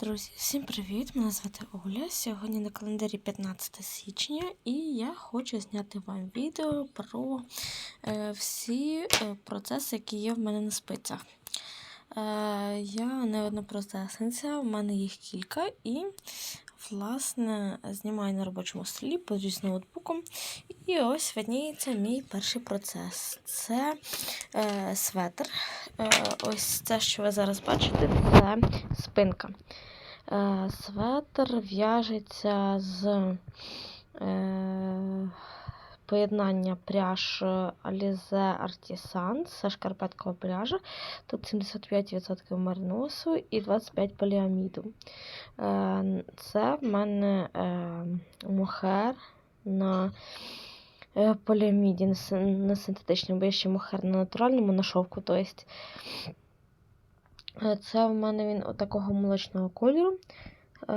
Друзі, всім привіт! Мене звати Оля. Сьогодні на календарі 15 січня, і я хочу зняти вам відео про е, всі е, процеси, які є в мене на спицях. Е, я не одна процесниця, в мене їх кілька, і, власне, знімаю на робочому столі поруч з ноутбуком. І ось видніється мій перший процес. Це е, светр. Е, ось це, що ви зараз бачите, це спинка. Е, Светр в'яжеться з е, поєднання пряж Alize Artisan, це шкарпеткова пряжа. Тут 75% мериносу і 25% поліаміду. Е, Це в мене е, мохер на е, поліаміді, на синтетичному, бо є ще мохер на натуральному, на шовку. То. Е, Це в мене він такого молочного кольору. Е,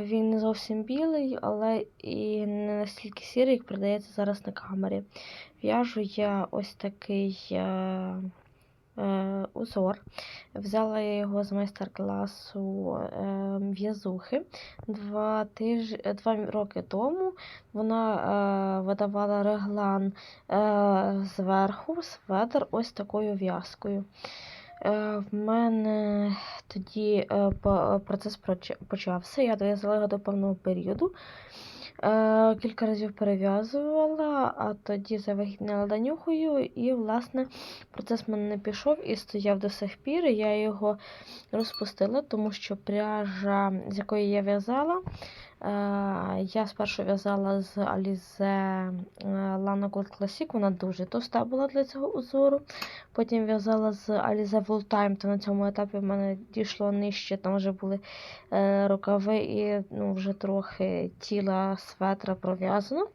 Він не зовсім білий, але і не настільки сірий, як продається зараз на камері. В'яжу я ось такий е, е, узор. Взяла я його з майстер-класу е, в'язухи два, тиж... два роки тому. Вона е, видавала реглан е, зверху, светр ось такою в'язкою. Е, В мене тоді е, процес почався. Я дов'язала до певного періоду. Е, Кілька разів перев'язувала, а тоді завагітніла данюхою, і, власне, процес в мене не пішов і стояв до сих пір. Я його розпустила, тому що пряжа, з якої я в'язала, я спершу в'язала з Alize е, Lana Gold Classic, вона дуже товста була для цього узору. Потім в'язала з Alize Full Time, то на цьому етапі в мене дійшло нижче, там вже були е, рукави і ну, вже трохи тіла светра пров'язано.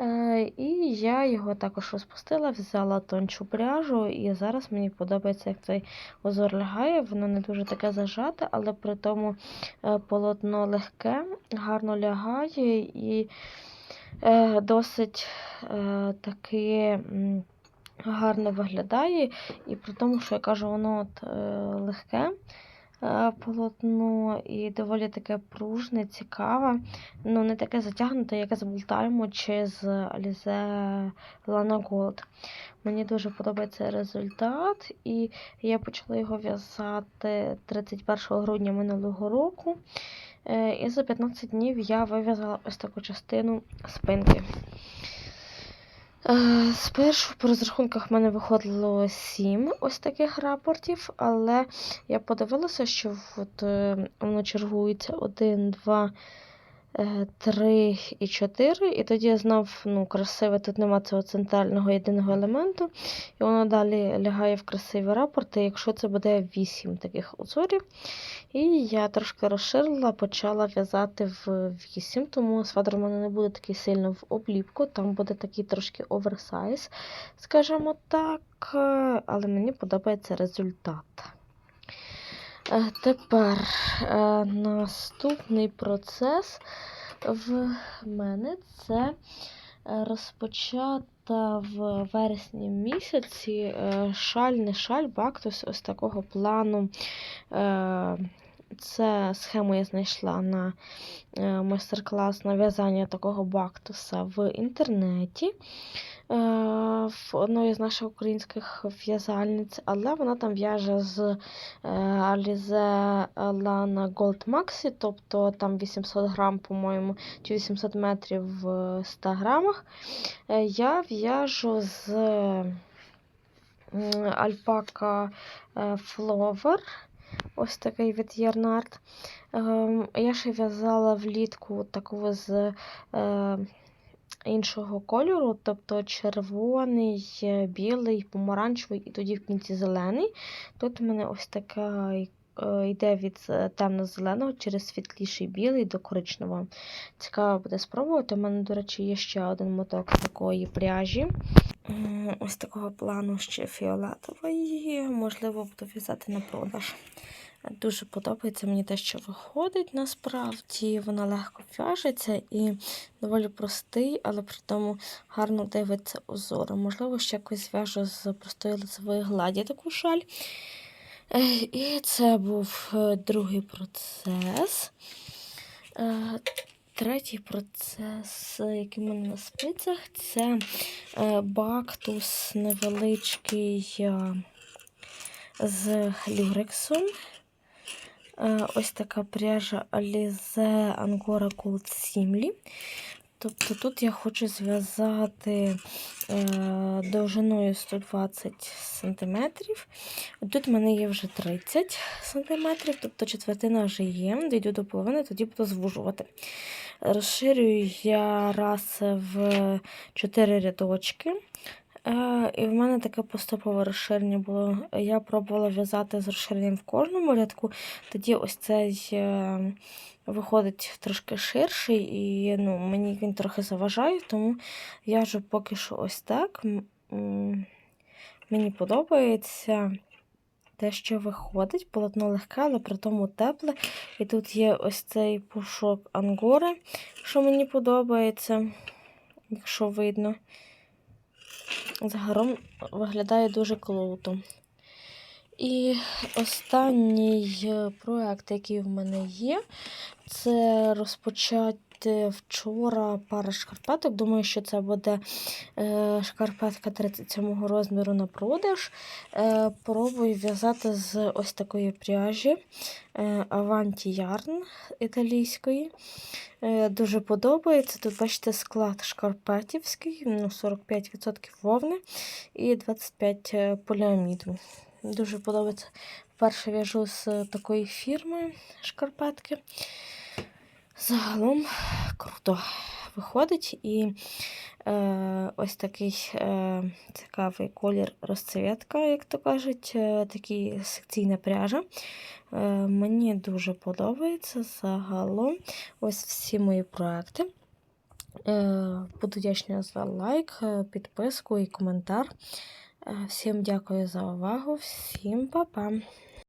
Е, і я його також розпустила, взяла тончу пряжу, і зараз мені подобається, як цей узор лягає. Воно не дуже таке зажате, але при тому е, полотно легке, гарно лягає і е, досить таки. гарно виглядає, і при тому, що я кажу, воно от, легке полотно і доволі таке пружне, цікаве. Ну, не таке затягнуте, як з Бултайму чи з Alize Lana Gold. Мені дуже подобається результат, і я почала його в'язати 31 грудня минулого року. Е, І за 15 днів я вив'язала ось таку частину спинки. Е, Спершу по розрахунках в мене виходило 7 ось таких рапортів, але я подивилася, що от, е, воно чергується 1, 2, 3 і 4. І тоді я знав, ну, красиве, тут нема цього центрального єдиного елементу. І воно далі лягає в красиві рапорти, якщо це буде 8 таких узорів. І я трошки розширила, почала в'язати в 8, тому сватер у мене не буде такий сильно в обліпку, там буде такий трошки оверсайз, скажімо так, е, але мені подобається результат. Е, Тепер е, наступний процес в мене це е, розпочата в вересні місяці шаль, не шаль, бактус ось такого плану. Це схему я знайшла на е, майстер-клас на в'язання такого бактуса в інтернеті е, в одної з наших українських в'язальниць, але вона там в'яже з е, Alize Lana Gold Maxi, тобто там 800 грам, по-моєму, чи 800 метрів в 100 грамах. Я в'яжу з е, Flower. Ось такий від Ярнард. Ем, Я ще в'язала влітку такого з е, іншого кольору, тобто червоний, е, білий, помаранчевий і тоді в кінці зелений. Тут у мене ось така е, йде від темно-зеленого через світліший білий до коричневого. Цікаво буде спробувати. У мене, до речі, є ще один моток такої пряжі. М, Ось такого плану ще фіолетової. Можливо, буду в'язати на продаж. Дуже подобається мені те, що виходить насправді. Вона легко в'яжеться і доволі простий, але при тому гарно дивиться узором. Можливо, ще якось зв'яжу з простої лицевої гладі таку шаль. Е, І це був е, другий процес. Третій процес, який в мене на спицях, це е, бактус невеличкий е, з люрексом. Е, Ось така пряжа Alize Angora Gold Simli. Тобто тут я хочу зв'язати е, довжиною 120 см. Тут в мене є вже 30 см, тобто четвертина вже є. Дійду до половини, тоді буду звужувати. Розширюю я раз в 4 рядочки. Е, і в мене таке поступове розширення було. Я пробувала в'язати з розширенням в кожному рядку, тоді ось цей е, виходить трошки ширший, і ну, мені він трохи заважає, тому в'яжу поки що ось так. Мені подобається те, що виходить. Полотно легке, але при тому тепле. І тут є ось цей пушок ангори, що мені подобається, якщо видно. Загалом виглядає дуже круто. І останній е, проект, який в мене є, це розпочати вчора пара шкарпеток. Думаю, що це буде е, шкарпетка 37 розміру на продаж. Е, Пробую в'язати з ось такої пряжі е, Avanti Yarn італійської. Дуже подобається. Тут, бачите, склад шкарпетівський, ну, 45% вовни і 25% поліаміду. Дуже подобається. Вперше в'яжу з такої фірми шкарпетки. Загалом круто виходить. І е, ось такий е, цікавий колір розцвітка, як то кажуть, е, такий секційна пряжа. Е, мені дуже подобається загалом ось всі мої проекти. Е, Буду вдячна за лайк, е, підписку і коментар. Е, Всім дякую за увагу, всім па-па!